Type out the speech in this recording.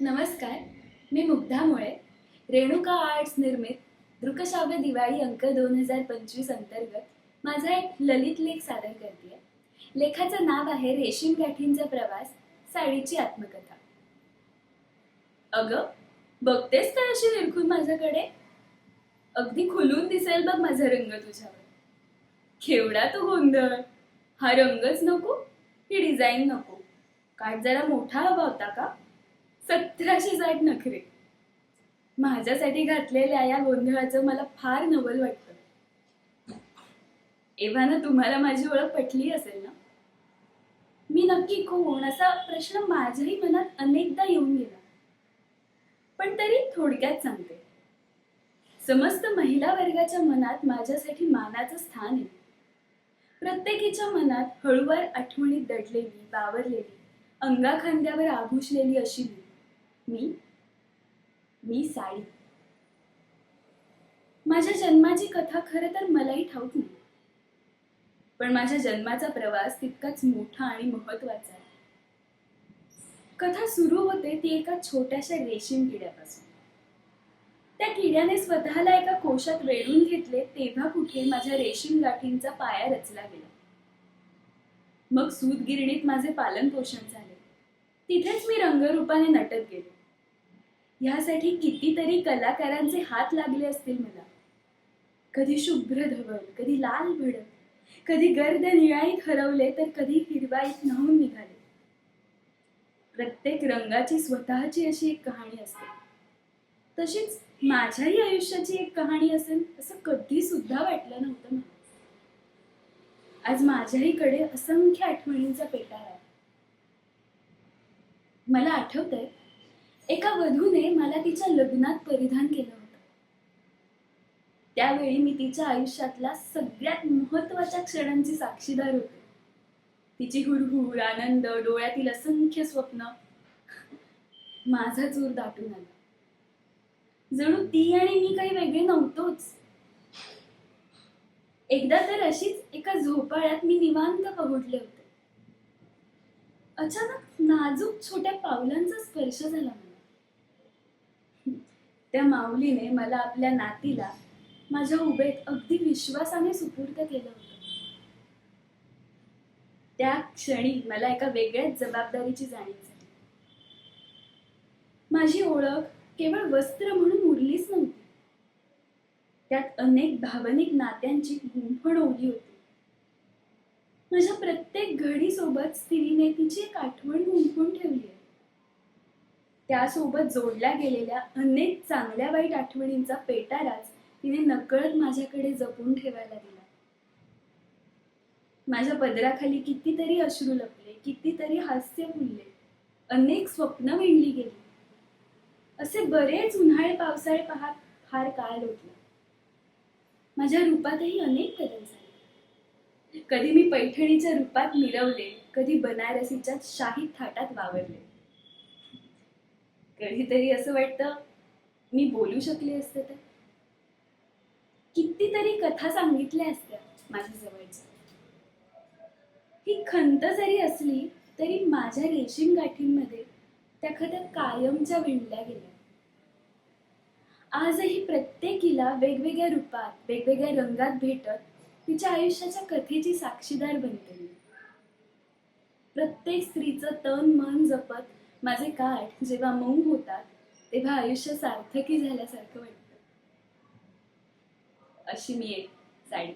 नमस्कार मी मुग्धा मुळे रेणुका आर्ट्स निर्मित दृकश्राव्य दिवाळी अंक दोन हजार पंचवीस अंतर्गत माझा एक ललित लेख सादर करते लेखाचं नाव आहे रेशीम गाठींचा प्रवास साडीची आत्मकथा. अग बघतेस का अशी निरखून माझ्याकडे? अगदी खुलून दिसेल बघ माझा रंग तुझ्यावर. केवढा तो गोंधळ. हा रंगच नको ही डिझाईन नको. काट जरा मोठा हवा होता का? सतराशे साठ नखरे. माझ्यासाठी घातलेल्या या गोंधळाचं मला फार नवल वाटतं. एव्हाना तुम्हाला माझी ओळख पटली असेल ना? मी नक्की कोण असा प्रश्न माझ्याही मनात अनेकदा येऊन गेला. पण तरी थोडक्यात सांगते. समस्त महिला वर्गाच्या मनात माझ्यासाठी मानाचं स्थान आहे. प्रत्येकीच्या मनात हळूवार आठवणीत दडलेली बावरलेली अंगाखांद्यावर आभूषलेली अशी मी. मी मी साडी माझ्या जन्माची कथा खरं तर मलाही ठाऊक नाही. पण माझ्या जन्माचा प्रवास तितकाच मोठा आणि महत्त्वाचा आहे. कथा सुरू होते ती एका छोट्याशा रेशीम किड्यापासून. त्या किड्याने स्वतःला एका कोशात वेळून घेतले तेव्हा कुठे माझ्या रेशीम गाठींचा पाया रचला गेला. मग सूत गिरणीत माझे पालन पोषण झाले. तिथेच मी रंगरूपाने नटत गेले. ह्यासाठी कितीतरी कलाकारांचे हात लागले असतील मला. कधी शुभ्र धवल कधी लाल भडक कधी गर्द निळाईत हरवले तर कधी हिरवाईत न्हावून निघाले. प्रत्येक रंगाची स्वतःची अशी एक कहाणी असते. तशीच माझ्याही आयुष्याची एक कहाणी असेल असं कधी सुद्धा वाटलं नव्हतं मला. आज माझ्याही कडे असंख्य आठवणींचा पेटार आहे. मला आठवतंय एका वधूने मला तिच्या लग्नात परिधान केलं होतं. त्यावेळी मी तिच्या आयुष्यातल्या सगळ्यात महत्त्वाच्या क्षणांची साक्षीदार होते. तिची हुरहुर आनंद डोळ्यातील असंख्य स्वप्न माझा चूर दाटून आला. जणू ती आणि मी काही वेगळे नव्हतोच. एकदा तर अशीच एका झोपाळ्यात मी निवांत पहुडले होते. अचानक नाजूक छोट्या पावलांचा स्पर्श झाला मला. त्या माऊलीने मला आपल्या नातीला माझ्या उभेत अगदी विश्वासाने सुपूर्द केलं होतं. त्या क्षणी मला एका वेगळ्याच जबाबदारीची जाणीव झाली. माझी ओळख केवळ वस्त्र म्हणून उरलीच नव्हती. त्यात अनेक भावनिक नात्यांची गुंफण ओली होती. माझ्या प्रत्येक घडी सोबत स्त्रीने तिची एक आठवण गुंफून ठेवली आहे. त्यासोबत जोडल्या गेलेल्या अनेक चांगल्या वाईट आठवणींचा पेटाराच तिने नकळत माझ्याकडे जपून ठेवायला दिला. माझ्या पदराखाली कितीतरी अश्रू लपले कितीतरी हास्य फुलले अनेक स्वप्न विणली गेली. असे बरेच उन्हाळे पावसाळे पाहत फार काळ लोटला. माझ्या रूपातही अनेक बदल झाले. कधी मी पैठणीच्या रूपात मिरवले कधी बनारसीच्या शाही थाटात वावरले. कधीतरी असं वाटतं मी बोलू शकले असते तर? कितीतरी कथा सांगितल्या असत्या माझ्या जवळच्या ही खंत जरी असली तरी माझ्या रेशीम गाठींमध्ये त्या कथा कायमच्या विणल्या गेल्या. आजही प्रत्येकीला वेगवेगळ्या रूपात वेगवेगळ्या रंगात भेटत तिच्या आयुष्याच्या कथेची साक्षीदार बनते प्रत्येक स्त्रीचं तन मन जपत माझे काठ जेव्हा मऊ होतात तेव्हा आयुष्य सार्थकी झाल्यासारखं वाटतं. अशी मी एक साडी.